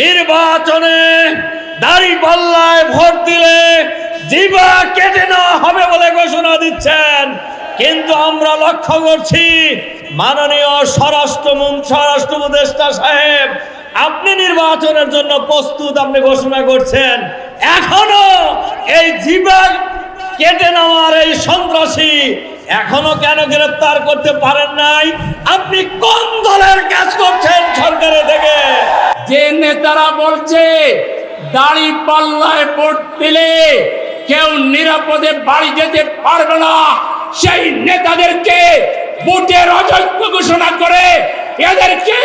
নির্বাচনে দাড়ি পাল্লায় ভোট দিলে জিবা কেটে নেওয়া হবে বলে ঘোষণা দিচ্ছেন। কিন্তু আমরা লক্ষ্য করছি, মাননীয় স্বরাষ্ট্রমন্ত্রী স্বরাষ্ট্র উপদেষ্টা সাহেব, আপনি নির্বাচনের জন্য প্রস্তুত আপনি ঘোষণা করছেন। এখনও এই জিবা কেটে নেওয়ার এই সন্ত্রাসী এখনও কেন গ্রেফতার করতে পারেন নাই? আপনি কোন দলের কাজ করছেন সরকারের যে নেতারা বলছে, দাড়ি পাল্লায় ভোট দিলে কেউ নিরাপদে বাড়ি যেতে পারবে না। সেই নেতাদেরকে ভোটের অযোগ্য ঘোষণা করে এদেরকে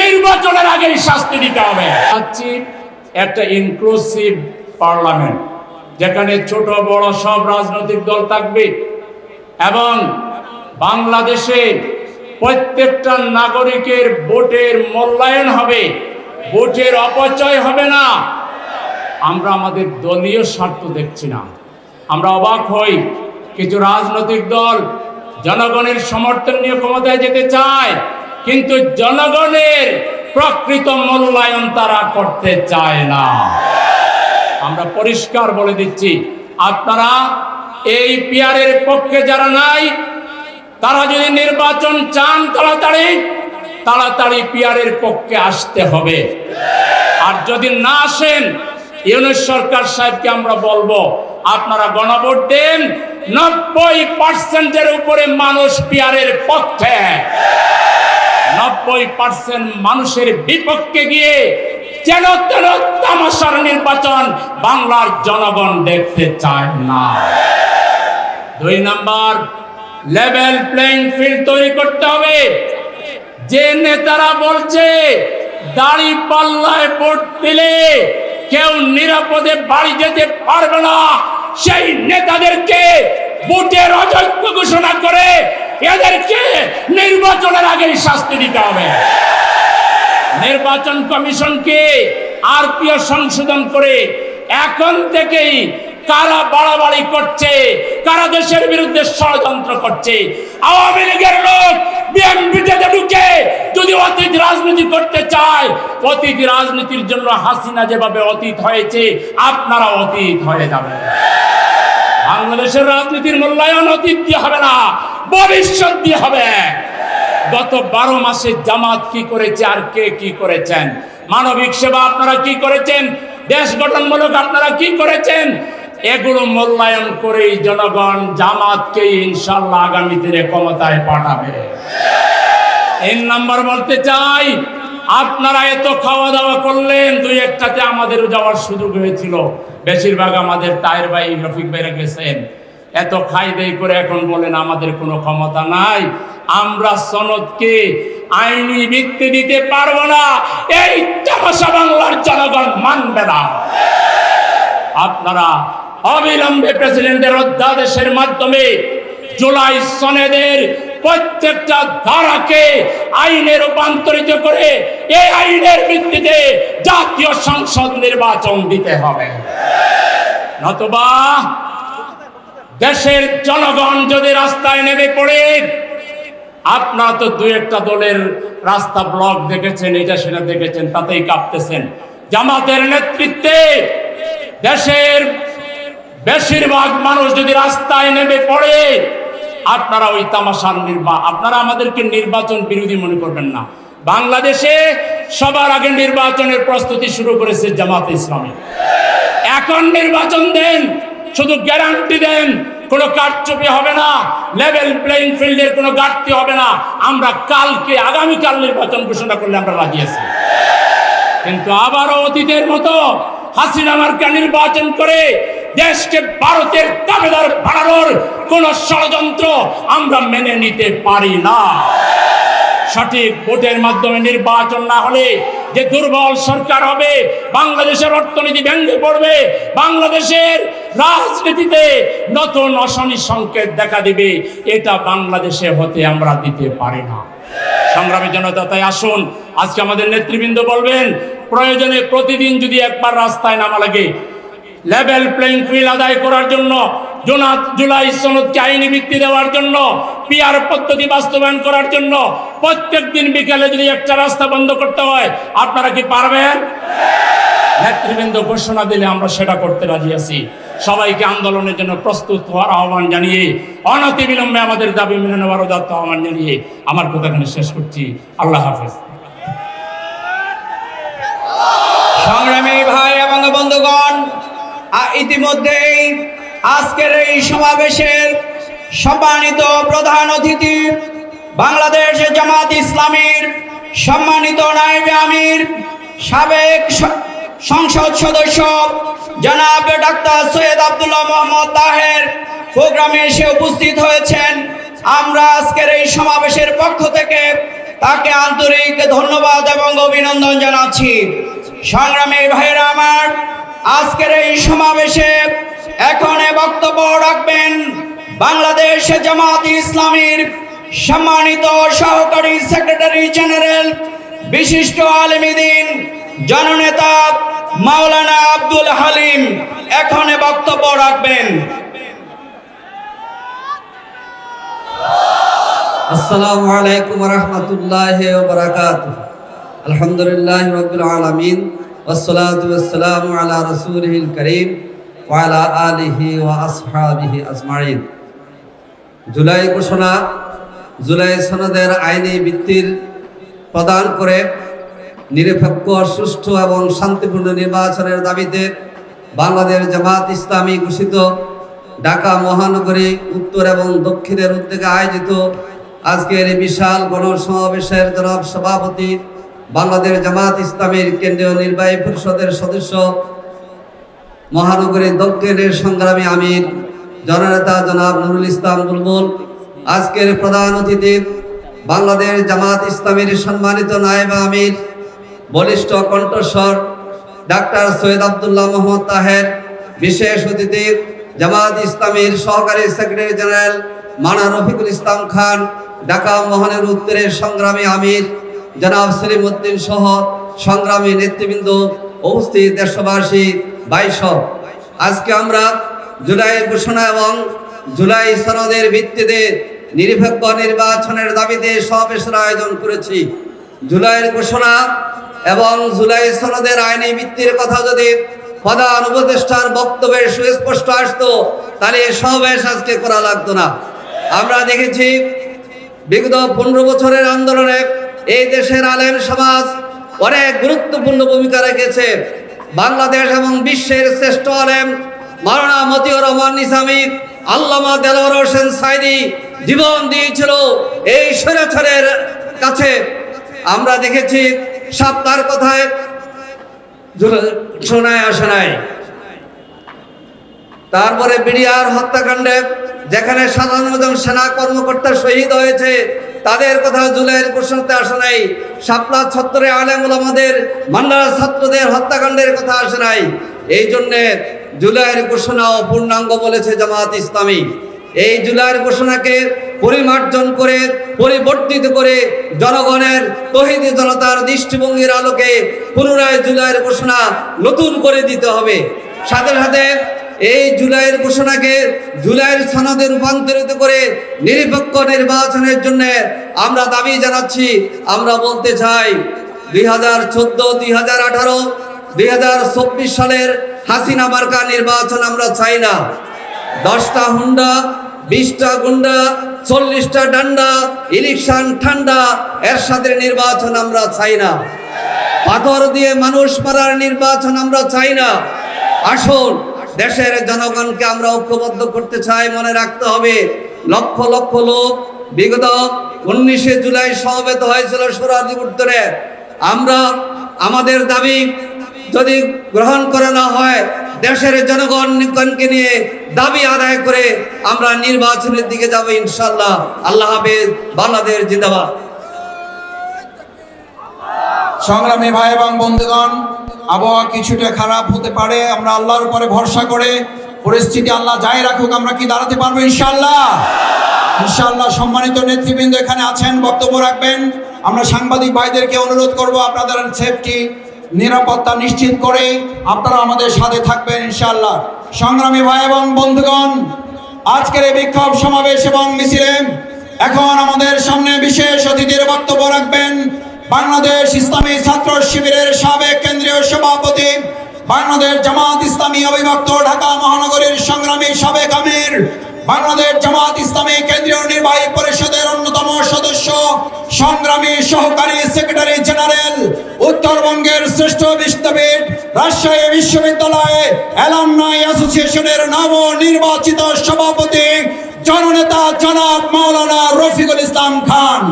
নির্বাচনের আগেই শাস্তি দিতে হবে। একটা ইনক্লুসিভ পার্লামেন্ট যেখানে ছোট, বড় সব রাজনৈতিক দল থাকবে এবং বাংলাদেশে প্রত্যেকটা নাগরিকের ভোটের মূল্যায়ন হবে। ভোটের অপচয় হবে না। আমরা আমাদের দলীয় স্বার্থ দেখছি না। আমরা অবাক হই, কিছু রাজনৈতিক দল জনগণের সমর্থন নিয়ে ক্ষমতায় যেতে চায়, কিন্তু জনগণের প্রকৃত মূল্যায়ন তারা করতে চায় না। আমরা পরিষ্কার বলে দিচ্ছি, আপনারা এই পিয়ারের পক্ষে যারা নাই, তারা যদি নির্বাচন চান তাড়াতাড়ি তাড়াতাড়ি পিয়ারের পক্ষে আসতে হবে। আর যদি না আসেন, ইউনুস সরকার সাহেবকে আমরা বলব, আপনারা গণভোট দেন, নব্বই পার্সেন্টের উপরে মানুষ পিয়ারের পক্ষে। নব্বই পার্সেন্ট মানুষের বিপক্ষে গিয়ে যেন তেন তামাশার নির্বাচন বাংলার জনগণ দেখতে চায় না। দুই নাম্বার লেভেল প্লেইং ফিল্ড তৈরি করতে হবে। যে নেতারা বলছে, দাড়ি পাল্লায় ভোট দিলে কেউ নিরাপদে বাড়ি যেতে পারবে না। সেই নেতাদেরকে ভোটের অযোগ্য ঘোষণা করে এদেরকে নির্বাচনের আগেই শাস্তি দিতে হবে। নির্বাচন কমিশনকে আরপিও সংশোধন করে এখন থেকেই কারা বাড়াবাড়ি করছে? কারা দেশের বিরুদ্ধে ষড়যন্ত্র করছে? আওয়ামী লীগের লোক বিএনপিতে ঢুকে যদি অতীত রাজনীতি করতে চায়, অতীত রাজনীতির জন্য হাসিনা যেভাবে অতীত হয়েছে, আপনারা অতীত হয়ে যাবেন। বাংলাদেশের রাজনীতির মূল্যায়ন অতীত দিয়ে হবে না, ভবিষ্যৎ দিয়ে হবে। গত বারো মাসে জামাত কি করেছে আর কে কি করেছেন? মানবিক সেবা আপনারা কি করেছেন? দেশ গঠনমূলক আপনারা কি করেছেন? এগুলো মূল্যায়ন করেই জনগণ জামাতকে ইনশাল্লাহ আগামী দিনে ক্ষমতায় পাঠাবে। তিন নাম্বার বলতে চাই, আপনারা এত খাওয়া দাওয়া করলেন, দুই একটাতে আমাদেরও যাওয়ার সুযোগ হয়েছিল। বেশিরভাগ আমাদের তায়ের ভাই রফিক ভাইরা গেছেন। এত খাই দেই করে এখন বলেন আমাদের কোনো ক্ষমতা নাই। আমরা সনদকে, আইনি ভিত্তি দিতে পারব না। এই তামাশা বাংলার জনগণ মানবে না। আপনারা অবিলম্বে প্রেসিডেন্টের অধ্যাদেশের মাধ্যমে জুলাই সনেদের প্রত্যেকটা ধারাকে আইনে রূপান্তরিত করে এই আইনের ভিত্তিতে জাতীয় সংসদ নির্বাচন দিতে হবে। নতুবা দেশের জনগণ যদি রাস্তায় নেমে পড়ে আপনারা তো দুই একটা দলের রাস্তা ব্লক দেখেছেন এটা সেটা দেখেছেন, তাতেই কাঁপতেছেন। জামাতের নেতৃত্বে দেশের বেশিরভাগ মানুষ যদি রাস্তায় নেমে পড়ে, আপনারা ওই তামাশার নির্বা, আপনারা আমাদেরকে নির্বাচন বিরোধী মনে করবেন না। বাংলাদেশে সবার আগে নির্বাচনের প্রস্তুতি শুরু করেছে জামাত ইসলামী। এখন নির্বাচন দেন, শুধু গ্যারান্টি দেন, কোনো কারচুপি হবে না লেভেল প্লেইং ফিল্ডের কোনো ঘাটতি হবে না। আমরা কালকে, আগামীকাল নির্বাচন ঘোষণা করলে আমরা রাজি আছি। কিন্তু আবারও অতীতের মতো হাসিনা মার্কা নির্বাচন করে দেশকে ভারতের দাবেদার বাড়ানোর কোন ষড়যন্ত্র আমরা মেনে নিতে পারি না। সঠিক ভোটের মাধ্যমে নির্বাচন না হলে যে দুর্বল সরকার হবে, বাংলাদেশের অর্থনীতি ভেঙে পড়বে, বাংলাদেশের রাজনীতিতে নতুন অশনি সংকেত দেখা দিবে, এটা বাংলাদেশে হতে আমরা দিতে পারি না। সংগ্রামী জনতা, তাই আসুন, আজকে আমাদের নেতৃবৃন্দ বলবেন, প্রয়োজনে প্রতিদিন যদি একবার রাস্তায় নামা লাগে লেভেল প্লেইং ফিল্ড আদায় করার জন্য জোনাত জুলাই সনদকে আইনি ভিত্তি দেওয়ার জন্য, পিআর পদ্ধতি বাস্তবায়ন করার জন্য প্রত্যেক দিন বিকেলে যদি একটা রাস্তা বন্ধ করতে হয়, আপনারা কি পারবেন? নেতৃবৃন্দ ঘোষণা দিলে আমরা সেটা করতে রাজি আছি। সবাইকে আন্দোলনের জন্য প্রস্তুত হওয়ার আহ্বান জানিয়ে অনতি বিলম্বে আমাদের দাবি মেনে নেওয়ার উদাত্ত আহ্বান জানিয়ে আমার কথাখানে শেষ করছি। আল্লাহ হাফেজ। সংগ্রামী ভাই এবং বন্ধুগণ ইতিমধ্যেই আজকের এই সমাবেশের সম্মানিত প্রধান অতিথি বাংলাদেশ জামাত ইসলামীর সম্মানিত নায়েবে আমির, সাবেক সংসদ সদস্য জনাব ডাক্তার সৈয়দ আব্দুল্লাহ মোহাম্মদ তাহের প্রোগ্রামে এসে উপস্থিত হয়েছেন। আমরা আজকের এই সমাবেশের পক্ষ থেকে তাকে আন্তরিক ধন্যবাদ এবং অভিনন্দন জানাচ্ছি। সংগ্রামী ভাইরা আমার আজকের এই সমাবেশে এখন বক্তব্য রাখবেন বাংলাদেশ জামাত ইসলামীর সম্মানিত সহকারী সেক্রেটারি জেনারেল, বিশিষ্ট আলমীদিন, জননেতা মাওলানা আব্দুল হালিম। এখন বক্তব্য রাখবেন। আসসালামু আলাইকুম রহমতুল্লাহ আলহামদুলিল্লাহ রবিল আলমিন। করিম আলিহি জুলাই ঘোষণা, জুলাই সনদের আইনি প্রদান করে নিরপেক্ষ, সুষ্ঠু এবং শান্তিপূর্ণ নির্বাচনের দাবিতে বাংলাদেশ জামাত ইসলামী ঘোষিত ঢাকা মহানগরী উত্তর এবং দক্ষিণের উদ্যোগে আয়োজিত আজকের এই বিশাল গণসমাবেশের জনাব সভাপতি বাংলাদেশ জামাত ইসলামের কেন্দ্রীয় নির্বাহী পরিষদের সদস্য মহানগরী দক্ষিণের সংগ্রামী আমির, জননেতা জনাব নুরুল ইসলাম বুলবুল। আজকের প্রধান অতিথি বাংলাদেশ জামাত ইসলামের সম্মানিত নায়েব আমির, বলিষ্ঠ কণ্ঠস্বর ডাক্তার সৈয়দ আবদুল্লাহ মোহাম্মদ তাহের, বিশেষ অতিথি জামাত ইসলামীর সহকারী সেক্রেটারি জেনারেল মানা রফিকুল ইসলাম খান, ঢাকা মহানের উত্তরের সংগ্রামী আমির জনাব সেলিম উদ্দিন সহ সংগ্রামী নেতৃবৃন্দ উপস্থিত দেশবাসী বাইশ। আজকে আমরা জুলাই ঘোষণা এবং জুলাই সনদের ভিত্তিতে নিরপেক্ষ নির্বাচনের দাবিতে সমাবেশের আয়োজন করেছি। জুলাইয়ের ঘোষণা এবং জুলাই সনদের আইনি ভিত্তির কথা যদি প্রধান উপদেষ্টার বক্তব্যে সুস্পষ্ট আসতো, তাহলে সমাবেশ আজকে করা লাগতো না। আমরা দেখেছি বিগত পনেরো বছরের আন্দোলনে এই দেশের আলেম সমাজ অনেক গুরুত্বপূর্ণ ভূমিকা রেখেছে। বাংলাদেশ এবং বিশ্বের শ্রেষ্ঠ আলেম মারানা মতিউর রহমান নিসামী আল্লামা দেলোয়ার হোসেন সাইদি জীবন দিয়েছিল এই স্বৈরাচারের কাছে। আমরা দেখেছি সাপ্তার কথায় শোনায়, আসে নাই। তারপরে বিডিআর হত্যাকাণ্ডে যেখানে সাধারণ সেনা কর্মকর্তা শহীদ হয়েছে তাদের কথা জুলাইয়ের ঘোষণাতে আসে নাই। শাপলা ছত্রে আলেমুল আমাদের মান্ডার ছাত্রদের হত্যাকাণ্ডের কথা আসে নাই। এই জন্যে জুলাইয়ের ঘোষণা অপূর্ণাঙ্গ বলেছে জামাত ইসলামী। এই জুলাইয়ের ঘোষণাকে পরিমার্জন করে, পরিবর্তিত করে জনগণের তহিদি জনতার দৃষ্টিভঙ্গির আলোকে পুনরায় জুলাইয়ের ঘোষণা নতুন করে দিতে হবে। সাথে সাথে এই জুলাইয়ের ঘোষণাকে জুলাইয়ের সনদে রূপান্তরিত করে নিরপেক্ষ নির্বাচনের জন্য আমরা দাবি জানাচ্ছি। আমরা বলতে চাই, দুই হাজার চোদ্দ, দুই হাজার আঠারো, দুই হাজার চব্বিশ সালের হাসিনা মার্কা নির্বাচন আমরা চাই না। দশটা হুন্ডা, বিশটা গুন্ডা, চল্লিশটা ডান্ডা, ইলেকশন ঠান্ডা এর সাথে নির্বাচন আমরা চাই না। পাথর দিয়ে মানুষ মারার নির্বাচন আমরা চাই না। আসুন দেশের জনগণকে আমরা ঐক্যবদ্ধ করতে চাই, মনে রাখতে হবে, লক্ষ লক্ষ লোক বিগত উনিশে জুলাই সমবেত হয়েছিল সোরাদি উত্তরে আমরা আমাদের দাবি যদি গ্রহণ করা না হয়, দেশের জনগণকে নিয়ে দাবি আদায় করে আমরা নির্বাচনের দিকে যাব ইনশাল্লাহ আল্লাহ হাফেজ, বাংলাদেশ জিন্দাবাদ। সংগ্রামী ভাই এবং বন্ধুগণ আবহাওয়া কিছুটা খারাপ হতে পারে, আমরা আল্লাহর উপরে ভরসা করে পরিস্থিতি আল্লাহ যাই রাখুক, আমরা কি দাঁড়াতে পারব ইনশাল্লাহ ইনশাল্লাহ সম্মানিত নেতৃবৃন্দ এখানে আছেন, বক্তব্য রাখবেন। আমরা সাংবাদিক ভাইদেরকে অনুরোধ করব আপনাদের সেফটি নিরাপত্তা নিশ্চিত করে আপনারা আমাদের সাথে থাকবেন ইনশাল্লাহ সংগ্রামী ভাই এবং বন্ধুগণ, আজকের এই বিক্ষোভ সমাবেশ এবং মিছিলে এখন আমাদের সামনে বিশেষ অতিথির বক্তব্য রাখবেন। বাংলাদেশ ইসলামী ছাত্র শিবিরের সাবেক কেন্দ্রীয় সভাপতি, বাংলাদেশ জামাত ইসলামী অবিভক্ত ঢাকা মহানগরীর সংগ্রামী সাবেক আমির, বাংলাদেশ জামাত ইসলামী কেন্দ্রীয় নির্বাহী পরিষদের অন্যতম সদস্য, সংগ্রামী সহকারী সেক্রেটারি জেনারেল, উত্তরবঙ্গের শ্রেষ্ঠ বিশ্ববিদ, রাজশাহী বিশ্ববিদ্যালয়ে অ্যালামনাই অ্যাসোসিয়েশনের নব নির্বাচিত সভাপতি, জননেতা জনাব মাওলানা রফিকুল ইসলাম খান।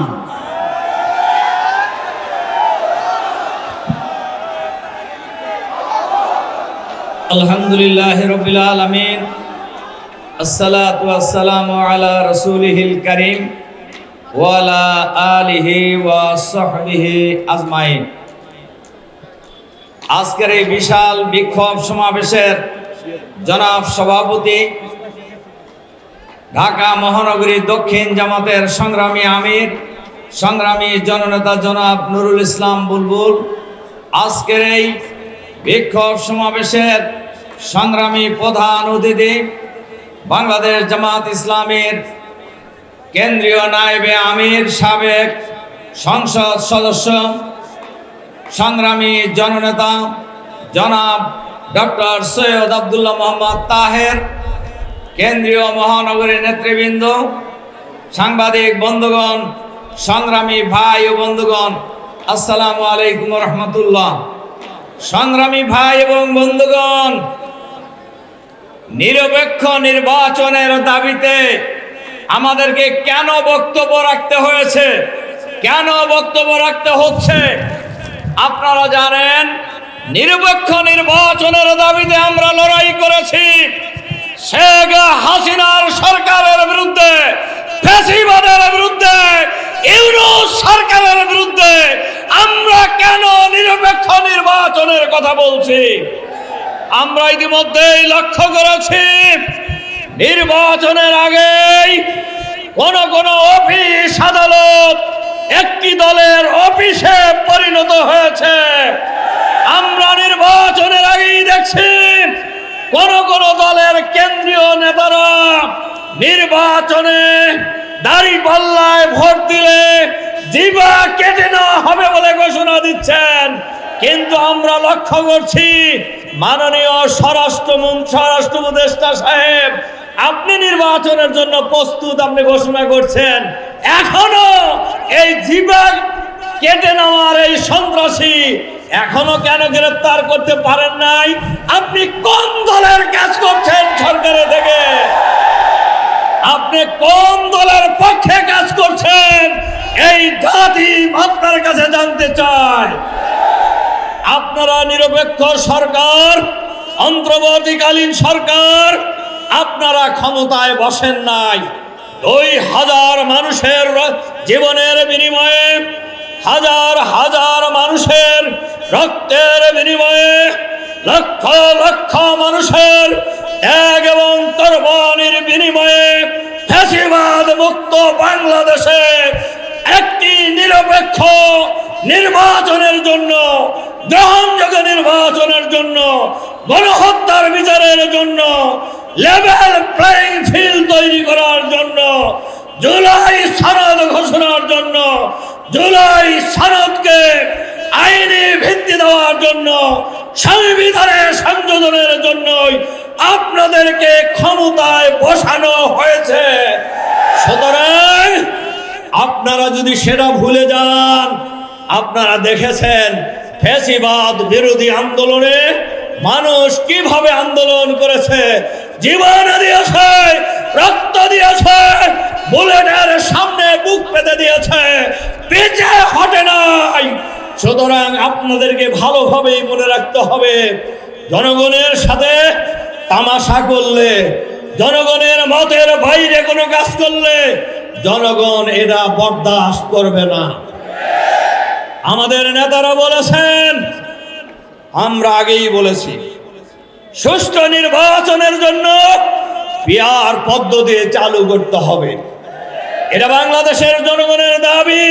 আলহামদুলিল্লাহ রবিল আলমিন। আসসালাত আসসালাম আলা রসুলিহিল করিম ওয়ালা আলিহি ওয়া সাহবিহি আজমাইন। আজকের এই বিশাল বিক্ষোভ সমাবেশের জনাব সভাপতি ঢাকা মহানগরী দক্ষিণ জামাতের সংগ্রামী আমির, সংগ্রামী জননেতা জনাব নুরুল ইসলাম বুলবুল। আজকের এই বিক্ষোভ সমাবেশের সংগ্রামী প্রধান অতিথি বাংলাদেশ জামাত ইসলামের কেন্দ্রীয় নায়েবে আমির সাবেক সংসদ সদস্য, সংগ্রামী জননেতা জনাব ডক্টর সৈয়দ আবদুল্লাহ মোহাম্মদ তাহের, কেন্দ্রীয় মহানগরীর নেতৃবৃন্দ, সাংবাদিক বন্ধুগণ, সংগ্রামী ভাই ও বন্ধুগণ, আসসালামু আলাইকুম রহমতুল্লাহ। সংগ্রামী ভাই এবং বন্ধুগণ নিরপেক্ষ নির্বাচনের দাবিতে আমাদেরকে কেন বক্তব্য রাখতে হয়েছে? কেন বক্তব্য রাখতে হচ্ছে? আপনারা জানেন, নিরপেক্ষ নির্বাচনের দাবিতে আমরা লড়াই করেছি শেখ হাসিনার সরকারের বিরুদ্ধে ফেসিবাদের বিরুদ্ধে, ইউনুস সরকারের বিরুদ্ধে। আমরা কেন নিরপেক্ষ নির্বাচনের কথা বলছি? আমরা ইতিমধ্যেই লক্ষ্য করেছি, নির্বাচনের আগেই কোন কোন অফিস আদালত একটি দলের অফিসে পরিণত হয়েছে। আমরা নির্বাচনের আগেই দেখছি কোন কোন দলের কেন্দ্রীয় নেতারা নির্বাচনে দাড়ি পাল্লায় ভোট দিলে জিবা কেটে নেওয়া হবে বলে ঘোষণা দিচ্ছেন। কিন্তু আমরা লক্ষ্য করছি মাননীয় স্বরাষ্ট্রমন্ত্রী, স্বরাষ্ট্র উপদেষ্টা সাহেব, আপনি নির্বাচনের জন্য প্রস্তুত আপনি ঘোষণা করছেন। এখনও এই জিবা কেটে নেওয়ার এই সন্ত্রাসী এখনও কেন গ্রেফতার করতে পারেন নাই? আপনি কোন দলের কাজ করছেন সরকারের থেকে আপনি কোন দলের পক্ষে কাজ করছেন? এই জাতি আপনার কাছে জানতে চায়। আপনারা নিরপেক্ষ সরকার, অন্তর্বর্তীকালীন সরকার, আপনারা ক্ষমতায় বসেন নাই। দুই হাজার মানুষের জীবনের বিনিময়ে, হাজার হাজার মানুষের রক্তের বিনিময়ে, লক্ষ লক্ষ মানুষের ত্যাগ এবং কোরবানির বিনিময়ে ফ্যাসিবাদ মুক্ত বাংলাদেশে একটি নিরপেক্ষ নির্বাচনের জন্য গ্রহণযোগ্য নির্বাচনের জন্য, গণহত্যার বিচারের জন্য, লেভেল প্লেইং ফিল্ড তৈরি করার জন্য, জুলাই সনদ ঘোষণার জন্য, জুলাই সনদকে আইনি ভিত্তি দেওয়ার জন্য সংবিধানে সংযোজনের জন্যই আপনাদেরকে ক্ষমতায় বসানো হয়েছে। সুতরাং আপনারা যদি সেটা ভুলে যান, আপনারা দেখেছেন ফেসিবাদ বিরোধী আন্দোলনে মানুষ কীভাবে আন্দোলন করেছে? জীবন দিয়েছে, রক্ত দিয়েছে, বুলেটের সামনে বুক পেতে দিয়েছে। পিছে হটে নাই। সুতরাং আপনাদেরকে ভালোভাবেই মনে রাখতে হবে, জনগণের সাথে তামাশা করলে, জনগণের মতের বাইরে কোনো কাজ করলে, জনগণ এটা বরদাস্ত করবে না। আমাদের নেতারা বলেছেন, আমরা আগেই বলেছি, সুষ্ঠু নির্বাচনের জন্য পিয়ার পদ্ধতি চালু করতে হবে। এটা বাংলাদেশের জনগণের দাবি,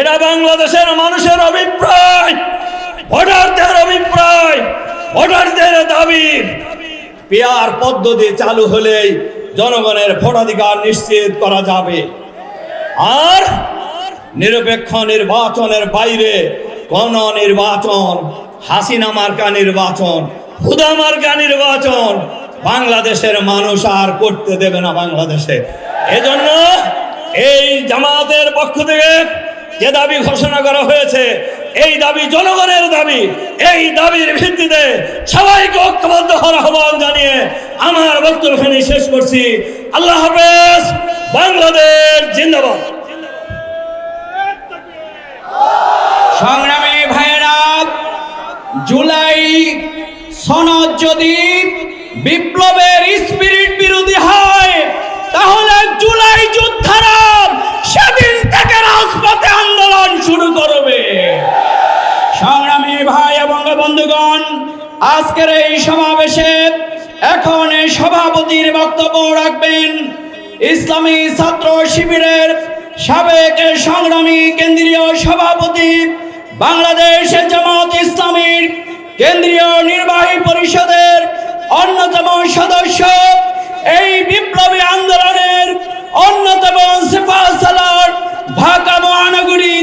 এটা বাংলাদেশের মানুষের অভিপ্রায়, ভোটারদের অভিপ্রায়, ভোটারদের দাবি। পেয়ার পদ্ধতি চালু হলেই জনগণের ভোটাধিকার নিশ্চিত করা যাবে। আর নিরপেক্ষ নির্বাচনের বাইরে কোন নির্বাচন হাসিনা মার্কা নির্বাচন, হুদা মার্কা নির্বাচন বাংলাদেশের মানুষ আর করতে দেবে না বাংলাদেশে। এজন্য এই জামাতের পক্ষ থেকে যে দাবি ঘোষণা করা হয়েছে, এই দাবি জনগণের দাবি, এই দাবির ভিত্তিতে সবাইকে ঐক্যবদ্ধ হওয়ার আহ্বান জানিয়ে আমার বক্তব্য শেষ করছি। আল্লাহ হাফেজ, বাংলাদেশ জিন্দাবাদ। সংগ্রামী ভাইয়েরা, জুলাই সনদ যদি বিপ্লবের স্পিরিট বিরোধী হয়, তাহলে জুলাই যোদ্ধারা সেদিন থেকে রাজপথে আন্দোলন শুরু করবে। সংগ্রামী ভাই এবং বন্ধুগণ, আজকের এই সমাবেশে এখন সভাপতির বক্তব্য রাখবেন ইসলামী ছাত্র শিবিরের সাবেক সংগ্রামী কেন্দ্রীয় সভাপতি বাংলাদেশ জামাত ইসলামীর কেন্দ্রীয় নির্বাহী পরিষদের অন্যতম সদস্য এই বিপ্লবী আন্দোলনের অন্যতম সেফা সালার ঢাকা মহানগরী